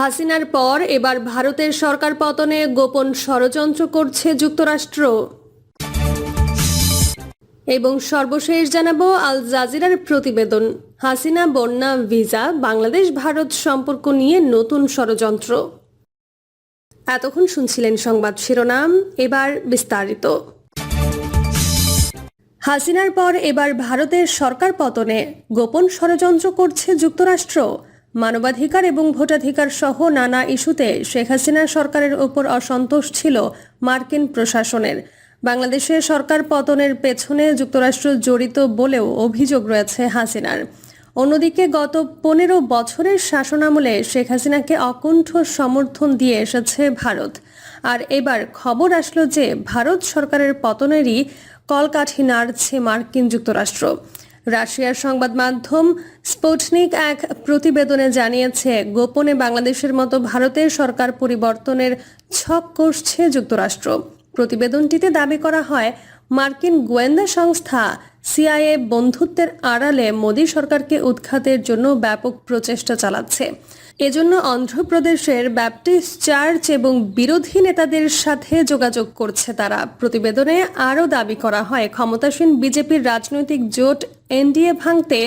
হাসিনার পর এবার ভারতের সরকার পতনে গোপন ষড়যন্ত্র করছে যুক্তরাষ্ট্র। এবং সর্বশেষ জানাব আল জাজিরার প্রতিবেদন। হাসিনা বন্যা, ভিসা, বাংলাদেশ, ভারত সম্পর্ক নিয়ে নতুন ষড়যন্ত্র। এতক্ষণ শুনছিলেন সংবাদ শিরোনাম, এবার বিস্তারিত। হাসিনার পর এবার ভারতের সরকার পতনে গোপন ষড়যন্ত্র করছে যুক্তরাষ্ট্র। মানবাধিকার এবং ভোটাধিকার সহ নানা ইস্যুতে শেখ হাসিনা সরকারের ওপর অসন্তোষ ছিল মার্কিন প্রশাসনের। বাংলাদেশে সরকার পতনের পেছনে যুক্তরাষ্ট্র জড়িত বলেও অভিযোগ রয়েছে হাসিনার। অন্যদিকে গত পনেরো বছরের শাসনামলে শেখ হাসিনাকে অকুণ্ঠ সমর্থন দিয়ে এসেছে ভারত। আর এবার খবর আসলো যে, ভারত সরকারের পতনেরই কলকাঠি নাড়ছে মার্কিন যুক্তরাষ্ট্র। রাশিয়ার সংবাদ মাধ্যম স্পুটনিক এক প্রতিবেদনে জানিয়েছে, গোপনে বাংলাদেশের মতো ভারতের সরকার পরিবর্তনের ছক কষছে যুক্তরাষ্ট্র। প্রতিবেদনটিতে দাবি করা হয়, মার্কিন গোয়েন্দা সংস্থা সিআইএ বন্ধুত্বের আড়ালে মোদী সরকারকে উৎখাতের জন্য ব্যাপক প্রচেষ্টা চালাচ্ছে। এজন্য অন্ধ্রপ্রদেশের ব্যাপটিস্ট চার্চ এবং বিরোধী নেতাদের সাথে যোগাযোগ করছে তারা। প্রতিবেদনে আরও দাবি করা হয়, ক্ষমতাসীন বিজেপির রাজনৈতিক জোট এনডিএ ভাঙতে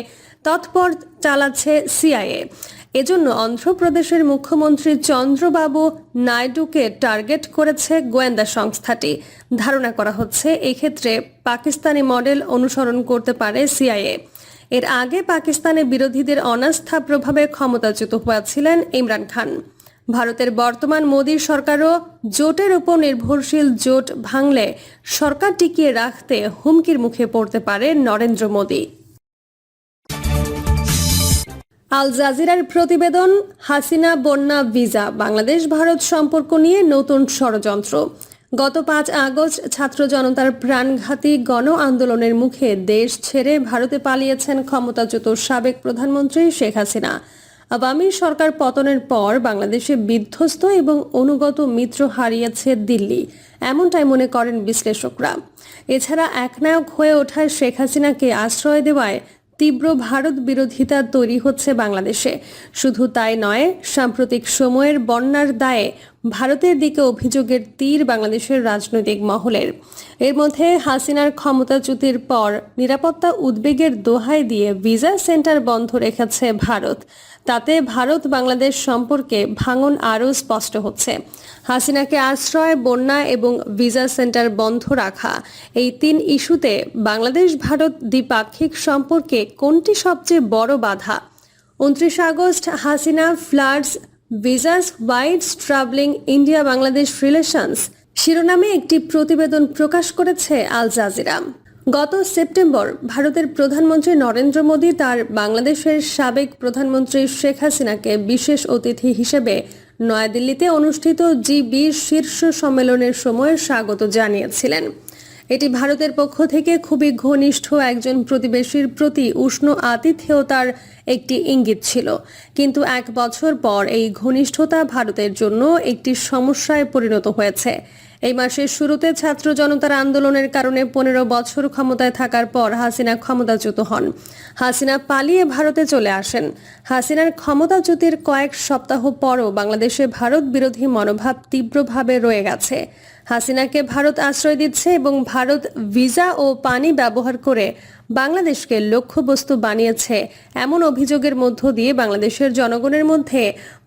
তৎপর চালাচ্ছে সিআইএ। এজন্য অন্ধ্রপ্রদেশের মুখ্যমন্ত্রী চন্দ্রবাবু নাইডুকে টার্গেট করেছে গোয়েন্দা সংস্থাটি। ধারণা করা হচ্ছে এক্ষেত্রে পাকিস্তানি মডেল অনুসরণ করতে পারে সিআইএ। এর আগে পাকিস্তানের বিরোধীদের অনাস্থা প্রভাবে ক্ষমতাচ্যুত হয়েছিলেন ইমরান খান। ভারতের বর্তমান মোদীর সরকারও জোটের উপর নির্ভরশীল জোট ভাঙলে সরকার টিকিয়ে রাখতে হুমকির মুখে পড়তে পারে নরেন্দ্র মোদী। আল জাজিরার প্রতিবেদন, হাসিনা বন্যা ভিসা, বাংলাদেশ ভারত সম্পর্ক নিয়ে নতুন ষড়যন্ত্র। গত পাঁচ আগস্ট ছাত্র জনতার প্রাণঘাতী গণ আন্দোলনের মুখে দেশ ছেড়ে ভারতে পালিয়েছেন ক্ষমতাচ্যুত সাবেক প্রধানমন্ত্রী শেখ হাসিনা। আওয়ামী সরকার পতনের পর বাংলাদেশে বিধ্বস্ত এবং অনুগত মিত্র হারিয়েছে দিল্লি। এমনটাই মনে করেন বিশ্লেষকরা। এছাড়া একনায়ক হয়ে ওঠায় শেখ হাসিনাকে আশ্রয় দেওয়ায় তীব্র ভারত বিরোধিতা তৈরি হচ্ছে বাংলাদেশে। শুধু তাই নয়, সাম্প্রতিক সময়ের বন্যার দায়ে ভারতের দিকে অভিযোগের তীর বাংলাদেশের রাজনৈতিক মহলের। এর মধ্যে হাসিনার ক্ষমতাচ্যুতির পর নিরাপত্তা উদ্বেগের দোহাই দিয়ে ভিসা সেন্টার বন্ধ রেখেছে ভারত। তাতে ভারত বাংলাদেশ সম্পর্কে ভাঙন আরও স্পষ্ট হচ্ছে। হাসিনাকে আশ্রয়, বন্যা এবং ভিসা সেন্টার বন্ধ রাখা এই তিন ইস্যুতে বাংলাদেশ ভারত দ্বিপাক্ষিক সম্পর্কে কোনটি সবচেয়ে বড় বাধা? উনত্রিশ August Hasina floods visas widen travelling India Bangladesh relations শিরোনামে একটি প্রতিবেদন প্রকাশ করেছে আল জাজিরা। গত সেপ্টেম্বর, ভারতের প্রধানমন্ত্রী নরেন্দ্র মোদী তার বাংলাদেশের সাবেক প্রধানমন্ত্রী শেখ হাসিনাকে বিশেষ অতিথি হিসেবে নয়াদিল্লিতে অনুষ্ঠিত জি বিশ শীর্ষ সম্মেলনের সময় স্বাগত জানিয়েছিলেন। এটি ভারতের পক্ষ থেকে খুবই ঘনিষ্ঠ একজন প্রতিবেশীর প্রতি উষ্ণ আতিথেয়তার একটি ইঙ্গিত ছিল। কিন্তু এক বছর পর এই ঘনিষ্ঠতা ভারতের জন্য একটি সমস্যায় পরিণত হয়েছে। এই মাসের শুরুতে ছাত্র জনতার আন্দোলনের কারণে পনেরো বছর ক্ষমতায় থাকার পর হাসিনা ক্ষমতাচ্যুত হন। হাসিনা পালিয়ে ভারতে চলে আসেন। হাসিনার ক্ষমতাচ্যুতির কয়েক সপ্তাহ পরও বাংলাদেশে ভারত বিরোধী মনোভাব তীব্রভাবে রয়ে গেছে। হাসিনাকে ভারত আশ্রয় দিচ্ছে এবং ভারত ভিসা ও পানি ব্যবহার করে বাংলাদেশকে লক্ষ্যবস্তু বানিয়েছে। এমন অভিযোগের মধ্য দিয়ে বাংলাদেশের জনগণের মধ্যে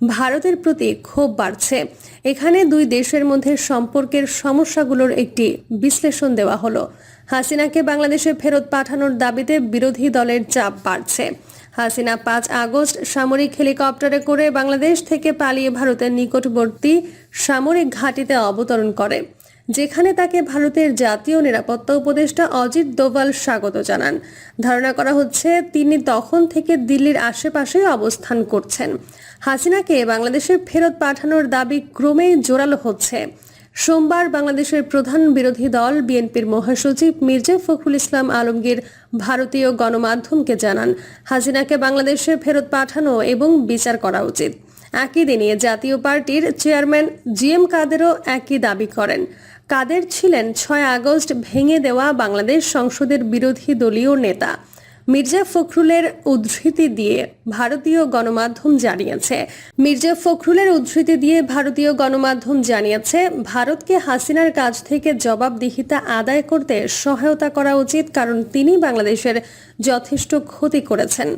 ভারতের প্রতি ক্ষোভ বাড়ছে। এখানে দুই দেশের মধ্যে সম্পর্কের সমস্যাগুলোর একটি বিশ্লেষণ দেওয়া হলো। হাসিনাকে বাংলাদেশে ফেরত পাঠানোর দাবিতে বিরোধী দলের চাপ বাড়ছে। হাসিনা পাঁচ আগস্ট সামরিক হেলিকপ্টারে করে বাংলাদেশ থেকে পালিয়ে ভারতের নিকটবর্তী সামরিক ঘাঁটিতে অবতরণ করে, যেখানে তাকে ভারতের জাতীয় নিরাপত্তা উপদেষ্টা অজিত দোভাল স্বাগত জানান। ধারণা করা হচ্ছে, তিনি তখন থেকে দিল্লির আশেপাশে অবস্থান করছেন। হাসিনাকে বাংলাদেশের ফেরত পাঠানোর দাবি ক্রমেই জোরালো হচ্ছে। সোমবার বাংলাদেশের প্রধান বিরোধী দল বিএনপির মহাসচিব মির্জা ফখরুল ইসলাম আলমগীর ভারতীয় গণমাধ্যমকে জানান, হাসিনাকে বাংলাদেশে ফেরত পাঠানো এবং বিচার করা উচিত। একই দিনে জাতীয় পার্টির চেয়ারম্যান জি এম কাদেরও একই দাবি করেন। কাদের ছিলেন ছয় আগস্ট ভেঙে দেওয়া বাংলাদেশ সংসদের বিরোধী দলীয় নেতা। মির্জা ফখরুলের উদ্ধৃতি দিয়ে ভারতীয় গণমাধ্যম জানিয়েছে। মির্জা ফখরুলের উদ্ধৃতি দিয়ে ভারতীয় গণমাধ্যম জানিয়েছে, ভারতকে হাসিনার কাছ থেকে জবাবদিহিতা আদায় করতে সহায়তা করা উচিত, কারণ তিনি বাংলাদেশের যথেষ্ট ক্ষতি করেছেন।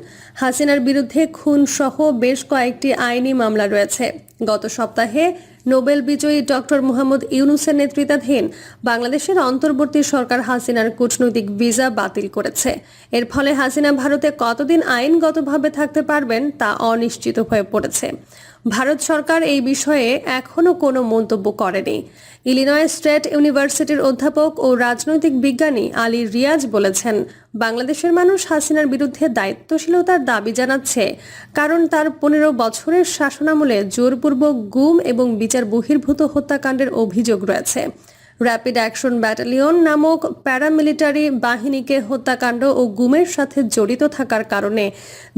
হাসিনার বিরুদ্ধে খুন সহ বেশ কয়েকটি আইনি মামলা রয়েছে। গত সপ্তাহে নোবেল বিজয়ী ডক্টর মোহাম্মদ ইউনুসের নেতৃত্বাধীন বাংলাদেশের অন্তর্বর্তী সরকার হাসিনার কূটনৈতিক ভিসা বাতিল করেছে। এর ফলে হাসিনা ভারতে কতদিন আইনগতভাবে থাকতে পারবেন তা অনিশ্চিত হয়ে পড়েছে। ভারত সরকার এই বিষয়ে এখনও কোনো মন্তব্য করেনি। ইলিনয় স্টেট ইউনিভার্সিটির অধ্যাপক ও রাজনৈতিক বিজ্ঞানী আলী রিয়াজ বলেছেন, বাংলাদেশের মানুষ হাসিনার বিরুদ্ধে দায়িত্বশীলতার দাবি জানাচ্ছে কারণ তার পনেরো বছরের শাসনামলে জোরপূর্বক গুম এবং বিচার বহির্ভূত হত্যাকাণ্ডের অভিযোগ রয়েছে। র্যাপিড অ্যাকশন ব্যাটালিয়ন নামক প্যারামিলিটারি বাহিনীকে হত্যাকাণ্ড ও গুমের সাথে জড়িত থাকার কারণে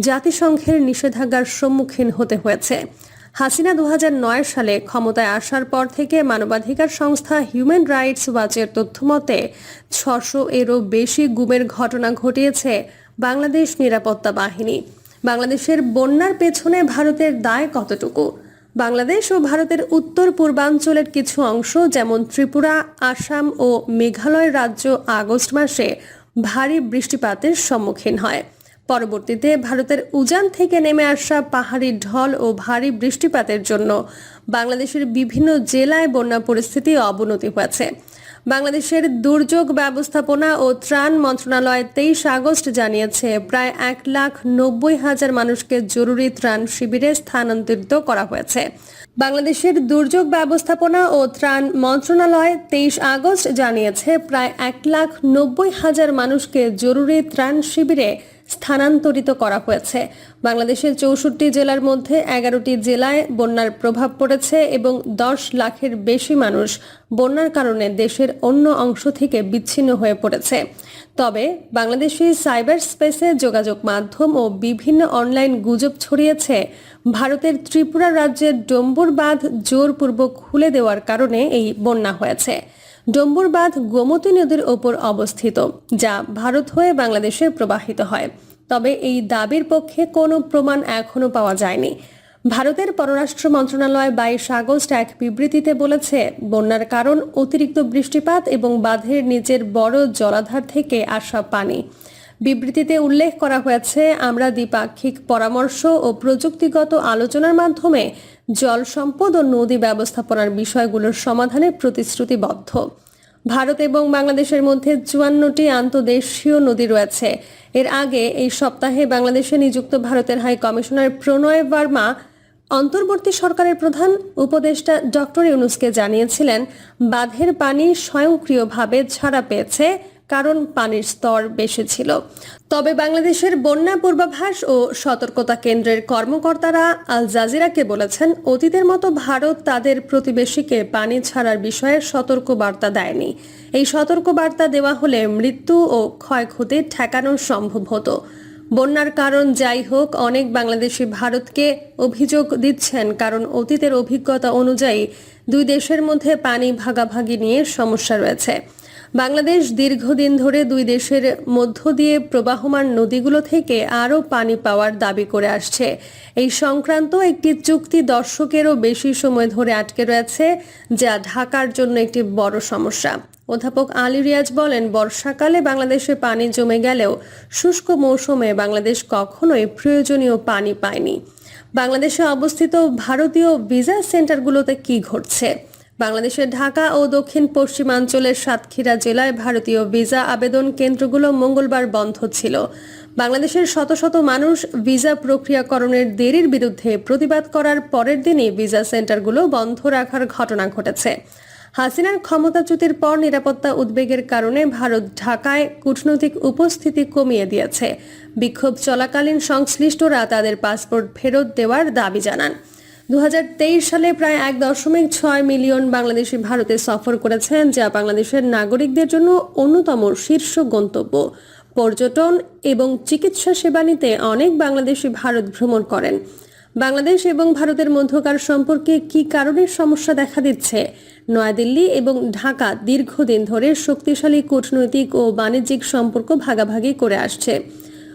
জাতিসংঘের নিষেধাজ্ঞার সম্মুখীন হতে হয়েছে। হাসিনা দু হাজার নয় সালে ক্ষমতায় আসার পর থেকে মানবাধিকার সংস্থা হিউম্যান রাইটস ওয়াচের তথ্যমতে ছশো এরও বেশি গুমের ঘটনা ঘটিয়েছে বাংলাদেশ নিরাপত্তা বাহিনী। বাংলাদেশের বন্যার পেছনে ভারতের দায় কতটুকু? বাংলাদেশ ও ভারতের উত্তর পূর্বাঞ্চলের কিছু অংশ, যেমন ত্রিপুরা, আসাম ও মেঘালয় রাজ্য আগস্ট মাসে ভারী বৃষ্টিপাতের সম্মুখীন হয়। পরবর্তীতে ভারতের উজান থেকে নেমে আসা পাহাড়ি ঢল ও ভারী বৃষ্টিপাতের জন্য বাংলাদেশের বিভিন্ন জেলায় বন্যা পরিস্থিতি অবনতি হয়েছে। বাংলাদেশের দুর্যোগ ব্যবস্থাপনা ও ত্রাণ মন্ত্রণালয় তেইশ আগস্ট জানিয়েছে, প্রায় এক লাখ নব্বই হাজার মানুষকে জরুরি ত্রাণ শিবিরে স্থানান্তরিত করা হয়েছে। বাংলাদেশের দুর্যোগ ব্যবস্থাপনা ও ত্রাণ মন্ত্রণালয় তেইশ আগস্ট জানিয়েছে, প্রায় এক লাখ নব্বই হাজার মানুষকে জরুরি ত্রাণ শিবিরে স্থানান্তরিত করা হয়েছে। বাংলাদেশের চৌষট্টি জেলার মধ্যে এগারোটি জেলায় বন্যার প্রভাব পড়েছে এবং দশ লাখের বেশি মানুষ বন্যার কারণে দেশের অন্য অংশ থেকে বিচ্ছিন্ন হয়ে পড়েছে। তবে বাংলাদেশি সাইবার স্পেসে যোগাযোগ মাধ্যম ও বিভিন্ন অনলাইন গুজব ছড়িয়েছে। ভারতের ত্রিপুরা রাজ্যের ডম্বুর বাঁধ জোরপূর্বক খুলে দেওয়ার কারণে এই বন্যা হয়েছে। ডম্বুর বাঁধ গোমতী নদীর ওপর অবস্থিত, যা ভারত হয়ে বাংলাদেশে প্রবাহিত হয়। তবে এই দাবির পক্ষে কোনো প্রমাণ এখনও পাওয়া যায়নি। ভারতের পররাষ্ট্র মন্ত্রণালয় বাইশ আগস্ট এক বিবৃতিতে বলেছে, বন্যার কারণ অতিরিক্ত বৃষ্টিপাত এবং বাঁধের নিচের বড় জলাধার থেকে আসা পানি। বিবৃতিতে উল্লেখ করা হয়েছে, আমরা দ্বিপাক্ষিক পরামর্শ ও প্রযুক্তিগত আলোচনার মাধ্যমে জল সম্পদ ও নদী ব্যবস্থাপনার বিষয়গুলোর সমাধানে প্রতিশ্রুতিবদ্ধ। ভারত এবং বাংলাদেশের মধ্যে চুয়ান্নটি আন্তদেশীয় নদী রয়েছে। এর আগে এই সপ্তাহে বাংলাদেশে নিযুক্ত ভারতের হাই কমিশনার প্রণয় বার্মা, অন্তর্বর্তী সরকারের প্রধান উপদেষ্টা ডক্টর ইউনুসকে জানিয়েছিলেন, বাঁধের পানি স্বয়ংক্রিয়ভাবে ছাড়া পেয়েছে কারণ পানির স্তর বেশি ছিল। তবে বাংলাদেশের বন্যা পূর্বাভাস ও সতর্কতা কেন্দ্রের কর্মকর্তারা আল জাজিরাকে বলেছেন, অতীতের মতো ভারত তাদের প্রতিবেশীকে পানি ছাড়ার বিষয়ে সতর্ক বার্তা দেয়নি। এই সতর্ক বার্তা দেওয়া হলে মৃত্যু ও ক্ষয়ক্ষতি ঠেকানো সম্ভব হতো। বন্যার কারণ যাই হোক, অনেক বাংলাদেশি ভারতকে অভিযোগ দিচ্ছেন, কারণ অতীতের অভিজ্ঞতা অনুযায়ী দুই দেশের মধ্যে পানি ভাগাভাগি নিয়ে সমস্যা রয়েছে। বাংলাদেশ দীর্ঘদিন ধরে দুই দেশের মধ্য দিয়ে প্রবাহমান নদীগুলো থেকে আরও পানি পাওয়ার দাবি করে আসছে। এই সংক্রান্ত একটি চুক্তি দর্শকেরও বেশি সময় ধরে আটকে রয়েছে, যা ঢাকার জন্য একটি বড় সমস্যা। অধ্যাপক আলী রিয়াজ বলেন, বর্ষাকালে বাংলাদেশে পানি জমে গেলেও শুষ্ক মৌসুমে বাংলাদেশ কখনোই প্রয়োজনীয় পানি পায়নি। বাংলাদেশে অবস্থিত ভারতীয় ভিসা সেন্টারগুলোতে কি ঘটছে? বাংলাদেশের ঢাকা ও দক্ষিণ পশ্চিমাঞ্চলের সাতক্ষীরা জেলায় ভারতীয় ভিসা আবেদন কেন্দ্রগুলো মঙ্গলবার বন্ধ ছিল। বাংলাদেশের শত শত মানুষ ভিসা প্রক্রিয়াকরণের দেরির বিরুদ্ধে প্রতিবাদ করার পরের দিনই ভিসা সেন্টারগুলো বন্ধ রাখার ঘটনা ঘটেছে। হাসিনার ক্ষমতাচ্যুতির পর নিরাপত্তা উদ্বেগের কারণে ভারত ঢাকায় কূটনৈতিক উপস্থিতি কমিয়ে দিয়েছে। বিক্ষোভ চলাকালীন সংশ্লিষ্টরা তাদের পাসপোর্ট ফেরত দেওয়ার দাবি জানান। দু হাজার তেইশ সালে প্রায় এক দশমিক ছয় মিলিয়ন বাংলাদেশি ভারতে সফর করেছেন, যা বাংলাদেশের নাগরিকদের জন্য অন্যতম শীর্ষ গন্তব্য। পর্যটন এবং চিকিৎসা সেবা নিতে অনেক বাংলাদেশি ভারত ভ্রমণ করেন। বাংলাদেশ এবং ভারতের মধ্যকার সম্পর্কে কি কারণে সমস্যা দেখা দিচ্ছে? নয়াদিল্লি এবং ঢাকা দীর্ঘদিন ধরে শক্তিশালী কূটনৈতিক ও বাণিজ্যিক সম্পর্ক ভাগাভাগি করে আসছে।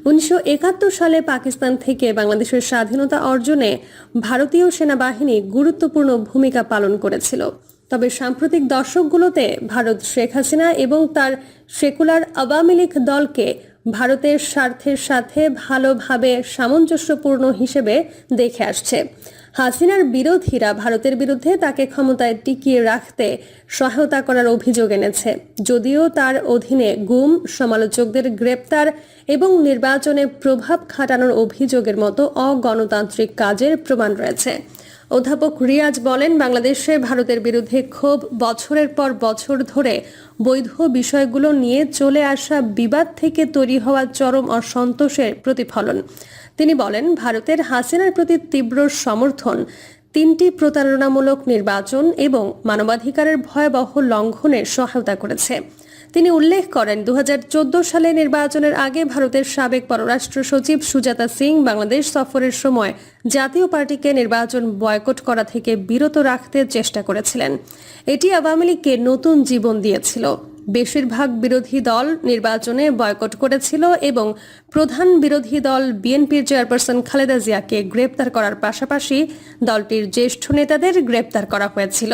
উনিশশো একাত্তর সালে পাকিস্তান থেকে বাংলাদেশের স্বাধীনতা অর্জনে ভারতীয় সেনাবাহিনী গুরুত্বপূর্ণ ভূমিকা পালন করেছিল। তবে সাম্প্রতিক দর্শকগুলোতে ভারত শেখ হাসিনা এবং তার সেকুলার আওয়ামী লীগ দলকে ভারতের স্বার্থের সাথে ভালোভাবে সামঞ্জস্যপূর্ণ হিসেবে দেখে আসছে। হাসিনার বিরোধীরা ভারতের বিরুদ্ধে তাকে ক্ষমতায় টিকিয়ে রাখতে সহায়তা করার অভিযোগ এনেছে। যদিও তার অধীনে গুম, সমালোচকদের গ্রেপ্তার এবং নির্বাচনে প্রভাব খাটানোর অভিযোগের মতো অগণতান্ত্রিক কাজের প্রমাণ রয়েছে। অধ্যাপক রিয়াজ বলেন, বাংলাদেশে ভারতের বিরুদ্ধে ক্ষোভ বছরের পর বছর ধরে বৈধ বিষয়গুলো নিয়ে চলে আসা বিবাদ থেকে তৈরি হওয়া চরম অসন্তোষের প্রতিফলন। তিনি বলেন, ভারতের হাসিনার প্রতি তীব্র সমর্থন, তিনটি প্রতারণামূলক নির্বাচন এবং মানবাধিকারের ভয়াবহ লঙ্ঘনের সহায়তা করেছে। তিনি উল্লেখ করেন দু হাজার চোদ্দ সালে নির্বাচনের আগে ভারতের সাবেক পররাষ্ট্র সচিব সুজাতা সিং বাংলাদেশ সফরের সময় জাতীয় পার্টিকে নির্বাচন বয়কট করা থেকে বিরত রাখতে চেষ্টা করেছিলেন। এটি আওয়ামী লীগকে নতুন জীবন দিয়েছিল। বেশিরভাগ বিরোধী দল নির্বাচনে বয়কট করেছিল এবং প্রধান বিরোধী দল বিএনপির চেয়ারপারসন খালেদা জিয়াকে গ্রেপ্তার করার পাশাপাশি দলটির জ্যেষ্ঠ নেতাদের গ্রেপ্তার করা হয়েছিল।